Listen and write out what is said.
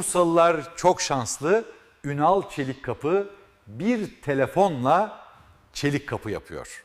Bursalılar çok şanslı. Ünal Çelik Kapı bir telefonla çelik kapı yapıyor.